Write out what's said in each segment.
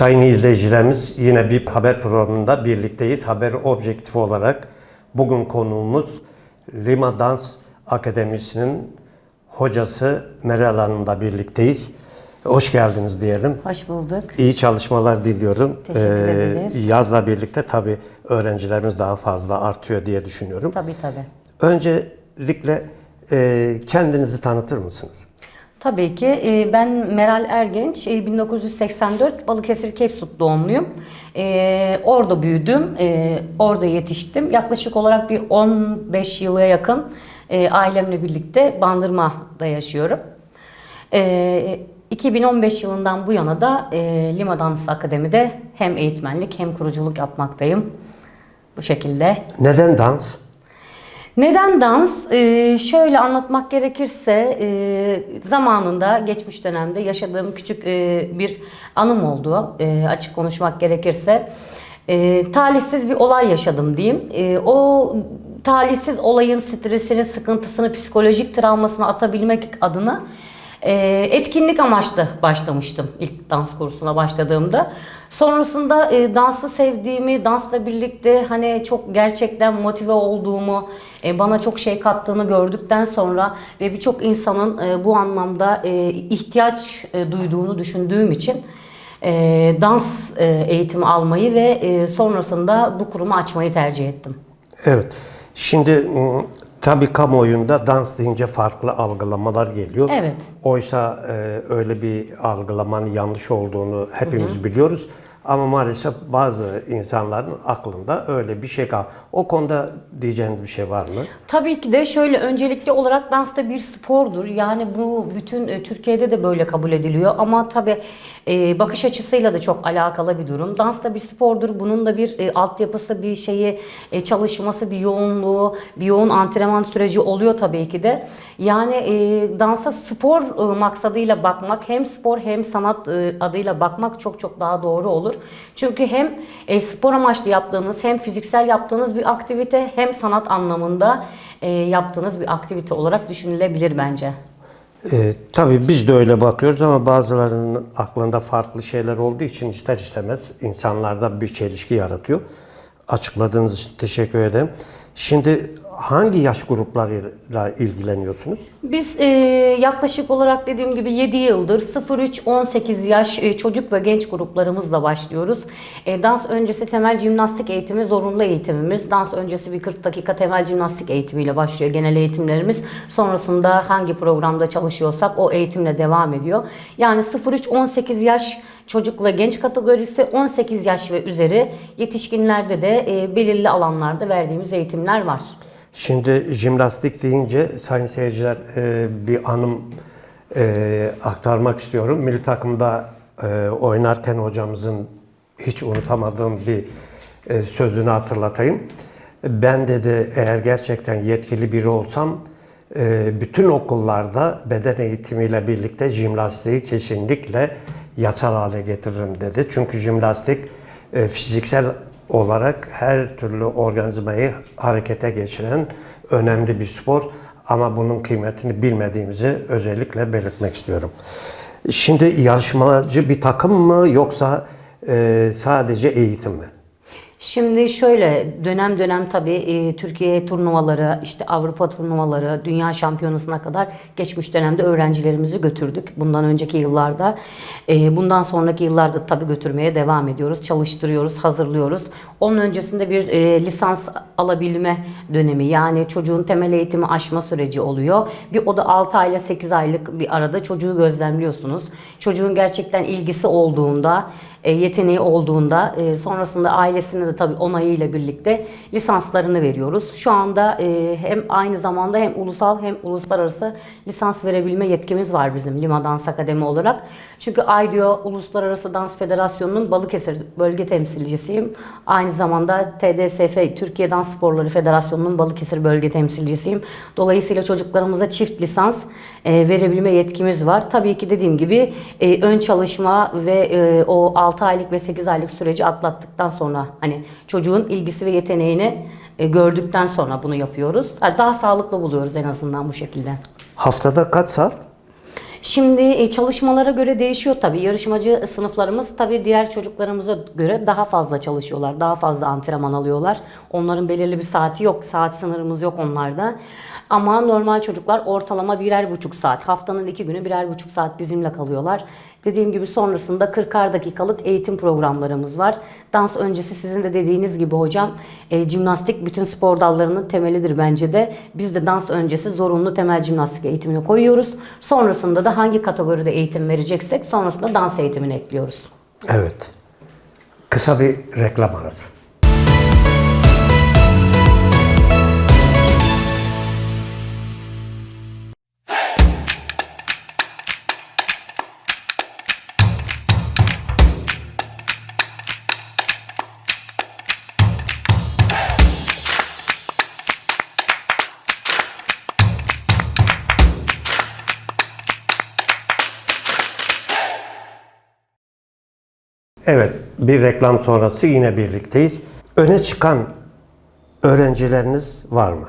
Sayın izleyicilerimiz yine bir haber programında birlikteyiz. Haber objektif olarak bugün konuğumuz Rima Dans Akademisi'nin hocası Meral Hanım'la birlikteyiz. Hoş geldiniz diyelim. Hoş bulduk. İyi çalışmalar diliyorum. Ee, Teşekkür ederiz. yazla birlikte tabii öğrencilerimiz daha fazla artıyor diye düşünüyorum. Tabii tabii. Öncelikle e, kendinizi tanıtır mısınız? Tabii ki. e, Ben Meral Ergenç. e, 1984 Balıkesir Kepsut doğumluyum. E, Orada büyüdüm. Orada yetiştim. Yaklaşık olarak bir 15 yıla yakın ailemle birlikte Bandırma'da yaşıyorum. E, 2015 yılından bu yana da Lima Dans Akademi'de hem eğitmenlik hem kuruculuk yapmaktayım. Bu şekilde. Neden dans? Neden dans? Ee, şöyle anlatmak gerekirse e, zamanında geçmiş dönemde yaşadığım küçük e, bir anım oldu. E, açık konuşmak gerekirse. E, talihsiz bir olay yaşadım diyeyim. E, o talihsiz olayın stresini, sıkıntısını, psikolojik travmasını atabilmek adına e, etkinlik amaçlı başlamıştım ilk dans kursuna başladığımda. Sonrasında e, dansı sevdiğimi, dansla birlikte hani çok gerçekten motive olduğumu, e, bana çok şey kattığını gördükten sonra ve birçok insanın e, bu anlamda e, ihtiyaç e, duyduğunu düşündüğüm için e, dans e, eğitimi almayı ve e, sonrasında bu kurumu açmayı tercih ettim. Evet. Şimdi m, tabii kamuoyunda dans deyince farklı algılamalar geliyor. Evet. Oysa e, öyle bir algılamanın yanlış olduğunu hepimiz biliyoruz. Ama maalesef bazı insanların aklında öyle bir şey kal. O konuda diyeceğiniz bir şey var mı? Tabii ki de şöyle öncelikli olarak dans da bir spordur. Yani bu bütün e, Türkiye'de de böyle kabul ediliyor ama tabii e, bakış açısıyla da çok alakalı bir durum. Dans da bir spordur. Bunun da bir e, altyapısı, bir şeyi e, çalışması, bir yoğunluğu, bir yoğun antrenman süreci oluyor tabii ki de. Yani dansa spor maksadıyla bakmak hem spor hem sanat adıyla bakmak çok çok daha doğru olur. Çünkü hem e, spor amaçlı yaptığınız hem fiziksel yaptığınız bir aktivite hem sanat anlamında e, yaptığınız bir aktivite olarak düşünülebilir bence. E, tabii biz de öyle bakıyoruz ama bazılarının aklında farklı şeyler olduğu için ister istemez insanlarda bir çelişki yaratıyor. Açıkladığınız için teşekkür ederim. Şimdi hangi yaş gruplarıyla ilgileniyorsunuz? Biz e, yaklaşık olarak dediğim gibi 7 yıldır 0-3-18 yaş e, çocuk ve genç gruplarımızla başlıyoruz. E, dans öncesi temel jimnastik eğitimi zorunlu eğitimimiz. Dans öncesi bir 40 dakika temel jimnastik eğitimiyle başlıyor genel eğitimlerimiz. Sonrasında hangi programda çalışıyorsak o eğitimle devam ediyor. Yani 0-3-18 yaş çocuk ve genç kategorisi 18 yaş ve üzeri yetişkinlerde de e, belirli alanlarda verdiğimiz eğitimler var. Şimdi jimnastik deyince sayın seyirciler e, bir anım e, aktarmak istiyorum. Milli takımda e, oynarken hocamızın hiç unutamadığım bir e, sözünü hatırlatayım. Ben dedi eğer gerçekten yetkili biri olsam e, bütün okullarda beden eğitimiyle birlikte jimnastiği kesinlikle yasal hale getiririm dedi. Çünkü jimnastik e, fiziksel olarak her türlü organizmayı harekete geçiren önemli bir spor ama bunun kıymetini bilmediğimizi özellikle belirtmek istiyorum. Şimdi yarışmacı bir takım mı yoksa e, sadece eğitim mi? Şimdi şöyle dönem dönem tabii e, Türkiye turnuvaları, işte Avrupa turnuvaları, Dünya Şampiyonası'na kadar geçmiş dönemde öğrencilerimizi götürdük. Bundan önceki yıllarda. E, bundan sonraki yıllarda tabii götürmeye devam ediyoruz. Çalıştırıyoruz, hazırlıyoruz. Onun öncesinde bir e, lisans alabilme dönemi yani çocuğun temel eğitimi aşma süreci oluyor. Bir o da 6 ayla 8 aylık bir arada çocuğu gözlemliyorsunuz. Çocuğun gerçekten ilgisi olduğunda e, yeteneği olduğunda e, sonrasında ailesine de tabii onayıyla birlikte lisanslarını veriyoruz. Şu anda e, hem aynı zamanda hem ulusal hem uluslararası lisans verebilme yetkimiz var bizim Lima Dans Akademi olarak. Çünkü AYDIO Uluslararası Dans Federasyonu'nun Balıkesir bölge temsilcisiyim. Aynı zamanda TDSF Türkiye Dans Sporları Federasyonu'nun Balıkesir bölge temsilcisiyim. Dolayısıyla çocuklarımıza çift lisans e, verebilme yetkimiz var. Tabii ki dediğim gibi e, ön çalışma ve e, o 6 aylık ve 8 aylık süreci atlattıktan sonra hani çocuğun ilgisi ve yeteneğini e, gördükten sonra bunu yapıyoruz. Ha, Daha sağlıklı buluyoruz en azından bu şekilde. Haftada kaç saat? Şimdi e, çalışmalara göre değişiyor tabii. Yarışmacı sınıflarımız tabii diğer çocuklarımıza göre daha fazla çalışıyorlar. Daha fazla antrenman alıyorlar. Onların belirli bir saati yok. Saat sınırımız yok onlarda. Ama normal çocuklar ortalama birer buçuk saat. Haftanın iki günü birer buçuk saat bizimle kalıyorlar. Dediğim gibi sonrasında 40'ar dakikalık eğitim programlarımız var. Dans öncesi sizin de dediğiniz gibi hocam e, jimnastik bütün spor dallarının temelidir bence de. Biz de dans öncesi zorunlu temel jimnastik eğitimini koyuyoruz. Sonrasında da hangi kategoride eğitim vereceksek sonrasında dans eğitimini ekliyoruz. Evet. Kısa bir reklam arası. Evet, bir reklam sonrası yine birlikteyiz. Öne çıkan öğrencileriniz var mı?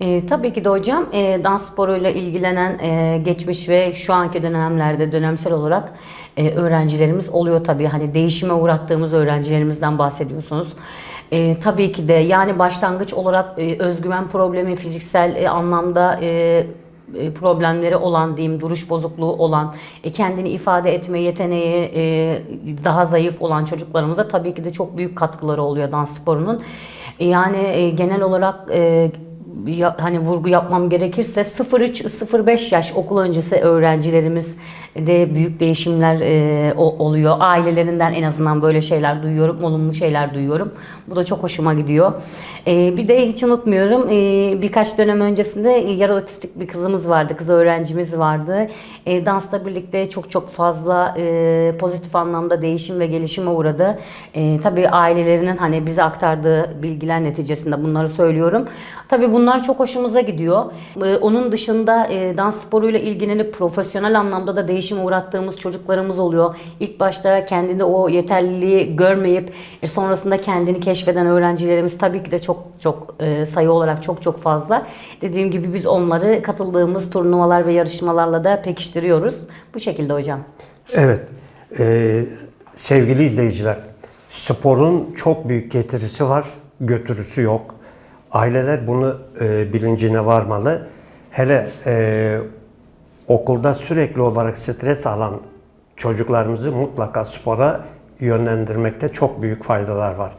E, tabii ki de hocam e, dans sporuyla ilgilenen e, geçmiş ve şu anki dönemlerde dönemsel olarak e, öğrencilerimiz oluyor tabii. Hani değişime uğrattığımız öğrencilerimizden bahsediyorsunuz. E, tabii ki de yani başlangıç olarak e, özgüven problemi, fiziksel e, anlamda e, problemleri olan diyeyim, duruş bozukluğu olan, e, kendini ifade etme yeteneği e, daha zayıf olan çocuklarımıza tabii ki de çok büyük katkıları oluyor dans sporunun. E, Yani e, genel olarak e, ya- hani vurgu yapmam gerekirse 0-3-0-5 yaş okul öncesi öğrencilerimiz de büyük değişimler e, oluyor. Ailelerinden en azından böyle şeyler duyuyorum, olumlu şeyler duyuyorum. Bu da çok hoşuma gidiyor. E, bir de hiç unutmuyorum e, birkaç dönem öncesinde yarı otistik bir kızımız vardı, kız öğrencimiz vardı. E, dansla birlikte çok çok fazla e, pozitif anlamda değişim ve gelişime uğradı. E, tabii ailelerinin hani bize aktardığı bilgiler neticesinde bunları söylüyorum. Tabii bunlar çok hoşumuza gidiyor. E, onun dışında e, dans sporuyla ilgilenip profesyonel anlamda da değişime uğrattığımız çocuklarımız oluyor. İlk başta kendinde o yeterliliği görmeyip e, sonrasında kendini keşfeden öğrencilerimiz tabii ki de çok çok e, sayı olarak çok çok fazla. Dediğim gibi biz onları katıldığımız turnuvalar ve yarışmalarla da pekiştiriyoruz. Bu şekilde hocam. Evet, e, sevgili izleyiciler, sporun çok büyük getirisi var, götürüsü yok. Aileler bunu e, bilincine varmalı. Hele e, okulda sürekli olarak stres alan çocuklarımızı mutlaka spora yönlendirmekte çok büyük faydalar var.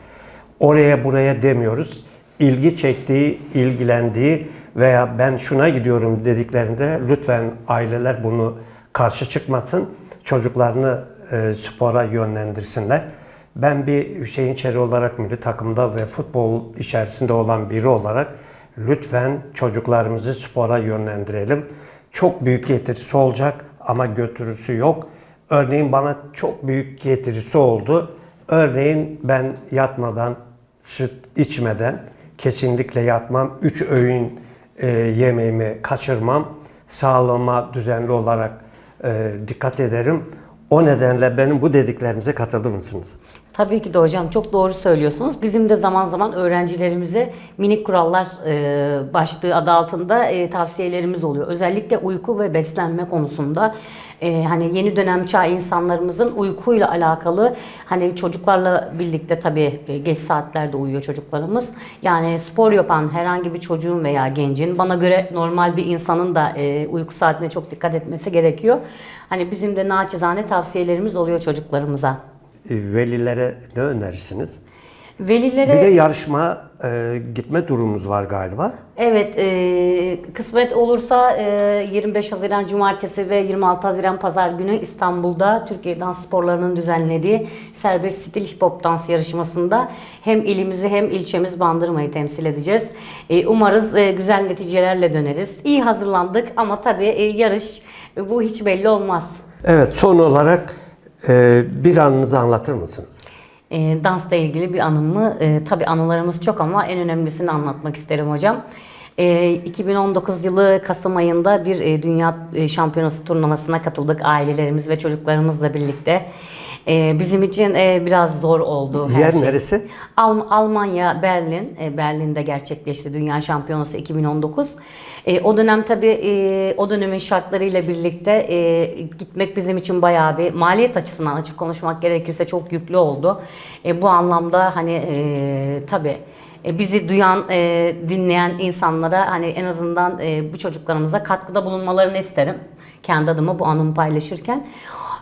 Oraya buraya demiyoruz. İlgi çektiği, ilgilendiği veya ben şuna gidiyorum dediklerinde lütfen aileler bunu karşı çıkmasın. Çocuklarını e, spora yönlendirsinler. Ben bir Hüseyin Çeri olarak milli takımda ve futbol içerisinde olan biri olarak lütfen çocuklarımızı spora yönlendirelim. Çok büyük getirisi olacak ama götürüsü yok. Örneğin bana çok büyük getirisi oldu. Örneğin ben yatmadan, süt içmeden kesinlikle yatmam. Üç öğün e, yemeğimi kaçırmam. Sağlığıma düzenli olarak e, dikkat ederim. O nedenle benim bu dediklerimize katılır mısınız? Tabii ki de hocam çok doğru söylüyorsunuz. Bizim de zaman zaman öğrencilerimize minik kurallar e, başlığı adı altında e, tavsiyelerimiz oluyor. Özellikle uyku ve beslenme konusunda e, hani yeni dönem çağ insanlarımızın uykuyla alakalı hani çocuklarla birlikte tabii e, geç saatlerde uyuyor çocuklarımız. Yani spor yapan herhangi bir çocuğun veya gencin bana göre normal bir insanın da e, uyku saatine çok dikkat etmesi gerekiyor. Hani bizim de naçizane tavsiyelerimiz oluyor çocuklarımıza. E, Velilere ne önerirsiniz? Velilere Bir de yarışma e, gitme durumumuz var galiba. Evet, e, kısmet olursa e, 25 Haziran Cumartesi ve 26 Haziran Pazar günü İstanbul'da Türkiye Dans Sporları'nın düzenlediği serbest stil hip hop dans yarışmasında hem ilimizi hem ilçemiz Bandırma'yı temsil edeceğiz. E, umarız e, güzel neticelerle döneriz. İyi hazırlandık ama tabii e, yarış e, bu hiç belli olmaz. Evet son olarak e, bir anınızı anlatır mısınız? E, dansla ilgili bir anımı, e, tabii anılarımız çok ama en önemlisini anlatmak isterim hocam. E, 2019 yılı Kasım ayında bir e, Dünya e, Şampiyonası turnuvasına katıldık ailelerimiz ve çocuklarımızla birlikte. E, bizim için e, biraz zor oldu. Yer şey. neresi? Alm- Almanya, Berlin, e, Berlin'de gerçekleşti Dünya Şampiyonası 2019. E, o dönem tabii e, o dönemin şartlarıyla birlikte e, gitmek bizim için bayağı bir maliyet açısından açık konuşmak gerekirse çok yüklü oldu. E, bu anlamda hani e, tabii e, bizi duyan, e, dinleyen insanlara hani en azından e, bu çocuklarımıza katkıda bulunmalarını isterim. Kendi adıma bu anımı paylaşırken.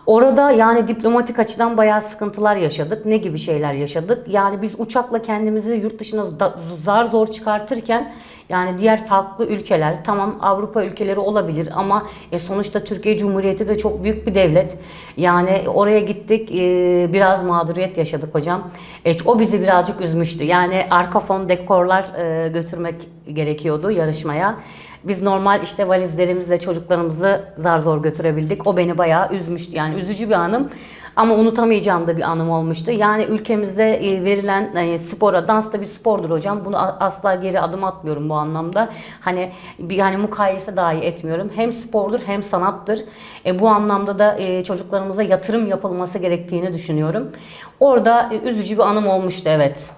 Orada yani diplomatik açıdan bayağı sıkıntılar yaşadık. Ne gibi şeyler yaşadık? Yani biz uçakla kendimizi yurt dışına da- zar zor çıkartırken yani diğer farklı ülkeler tamam Avrupa ülkeleri olabilir ama e, sonuçta Türkiye Cumhuriyeti de çok büyük bir devlet. Yani oraya gittik e, biraz mağduriyet yaşadık hocam. E, o bizi birazcık üzmüştü. Yani arka fon dekorlar e, götürmek gerekiyordu yarışmaya. Biz normal işte valizlerimizle çocuklarımızı zar zor götürebildik. O beni bayağı üzmüştü. Yani üzücü bir anım ama unutamayacağım da bir anım olmuştu. Yani ülkemizde e, verilen e, spora, dans da bir spordur hocam. Bunu asla geri adım atmıyorum bu anlamda. Hani bir hani mukayese dahi etmiyorum. Hem spordur hem sanattır. E, bu anlamda da e, çocuklarımıza yatırım yapılması gerektiğini düşünüyorum. Orada e, üzücü bir anım olmuştu evet.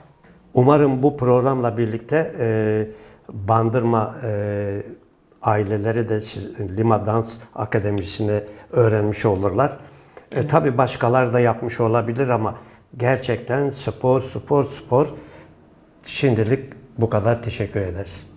Umarım bu programla birlikte e, Bandırma e, aileleri de Lima Dans Akademisi'ni öğrenmiş olurlar. E, tabii başkaları da yapmış olabilir ama gerçekten spor, spor, spor. Şimdilik bu kadar teşekkür ederiz.